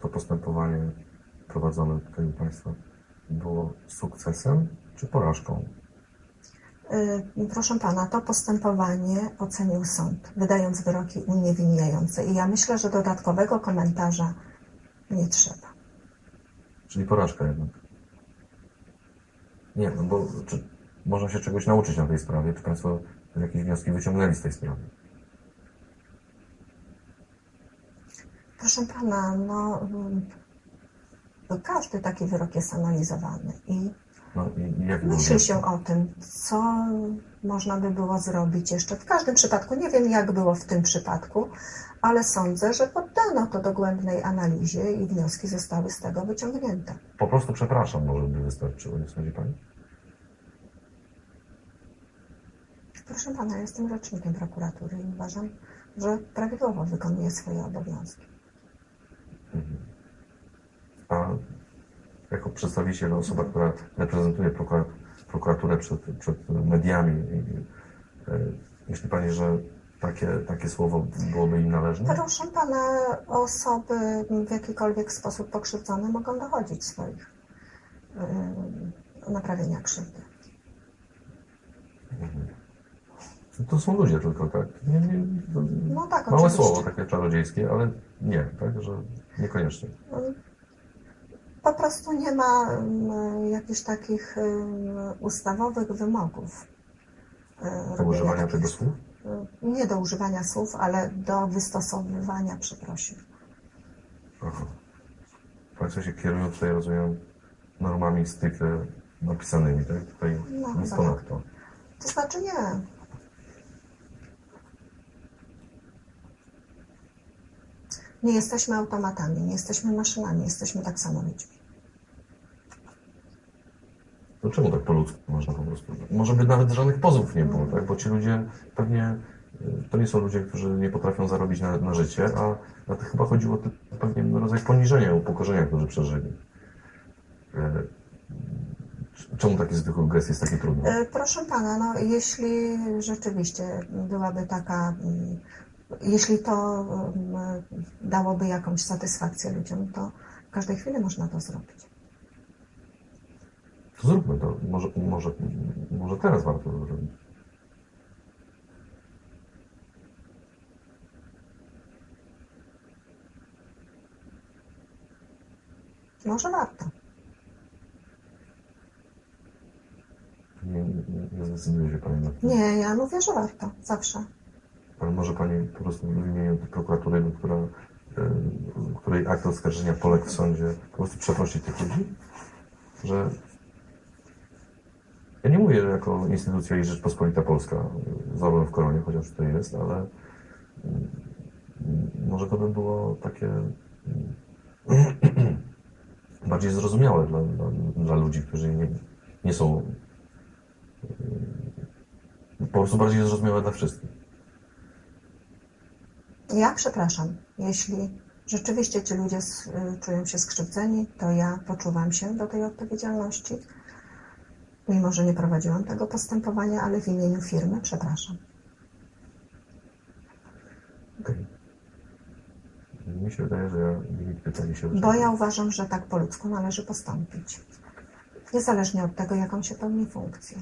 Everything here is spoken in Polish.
to postępowanie prowadzone tutaj u Państwa było sukcesem czy porażką? Y, Proszę pana, to postępowanie ocenił sąd, wydając wyroki uniewinniające. I ja myślę, że dodatkowego komentarza nie trzeba. Czyli porażka jednak. Nie, no bo czy można się czegoś nauczyć na tej sprawie? Czy Państwo jakieś wnioski wyciągnęli z tej sprawy? Proszę pana, no mm, każdy taki wyrok jest analizowany i No myśli się o tym, co można by było zrobić jeszcze. W każdym przypadku, nie wiem jak było w tym przypadku, ale sądzę, że poddano to dogłębnej analizie i wnioski zostały z tego wyciągnięte. Po prostu przepraszam, może by wystarczyło, nie sądzi Pani? Proszę pana, jestem rzecznikiem prokuratury i uważam, że prawidłowo wykonuję swoje obowiązki. A jako przedstawiciel, osoba, która reprezentuje prokura- prokuraturę przed, przed mediami, i, e, myśli Pani, że takie, takie słowo byłoby im należne? Proszę pana, osoby w jakikolwiek sposób pokrzywdzone mogą dochodzić swoich yy, naprawienia krzywdy. To są ludzie tylko, tak? Nie, nie, No tak, małe oczywiście. słowo, takie czarodziejskie, ale nie, tak? Że niekoniecznie. Po prostu nie ma jakichś takich ustawowych wymogów. yy, Do używania tego słów? yy, Nie do używania słów, ale do wystosowywania przeprosin. Aha. Państwo się kierują tutaj, rozumiem, normami stricte napisanymi, tak? Tutaj No, tak. ponadto. To znaczy nie. Nie jesteśmy automatami, nie jesteśmy maszynami, jesteśmy tak samo ludźmi. To czemu tak po ludzku można po prostu? Może by nawet żadnych pozwów nie było, tak? Bo ci ludzie pewnie, y, to nie są ludzie, którzy nie potrafią zarobić na, na życie, a na to chyba chodziło o pewien rodzaj poniżenia, upokorzenia, który przeżyli. E, Czemu taki zwykły gest jest taki trudny? E, Proszę pana, no jeśli rzeczywiście byłaby taka, mm, jeśli to mm, dałoby jakąś satysfakcję ludziom, to w każdej chwili można to zrobić. To zróbmy to. Może, może, może teraz warto to zrobić. Może warto. Nie, nie, nie zdecyduje się Pani na to. Nie, ja mówię, że warto, zawsze. Ale może Pani po prostu w imieniu prokuratury, która, której akt oskarżenia poległ w sądzie, po prostu przeprosić tych ludzi? Że ja nie mówię, że jako instytucja i Rzeczpospolita Polska z orłem w koronie, chociaż tutaj jest, ale może to by było takie bardziej zrozumiałe dla, dla, dla ludzi, którzy nie, nie są mm, po prostu bardziej zrozumiałe dla wszystkich. Ja przepraszam, jeśli rzeczywiście ci ludzie y, czują się skrzywdzeni, to ja poczuwam się do tej odpowiedzialności. Mimo, że nie prowadziłam tego postępowania, ale w imieniu firmy przepraszam. Okej. Mi się wydaje, że ja limit pytań się Bo ja uważam, że tak po ludzku należy postąpić. Niezależnie od tego, jaką się pełni funkcję.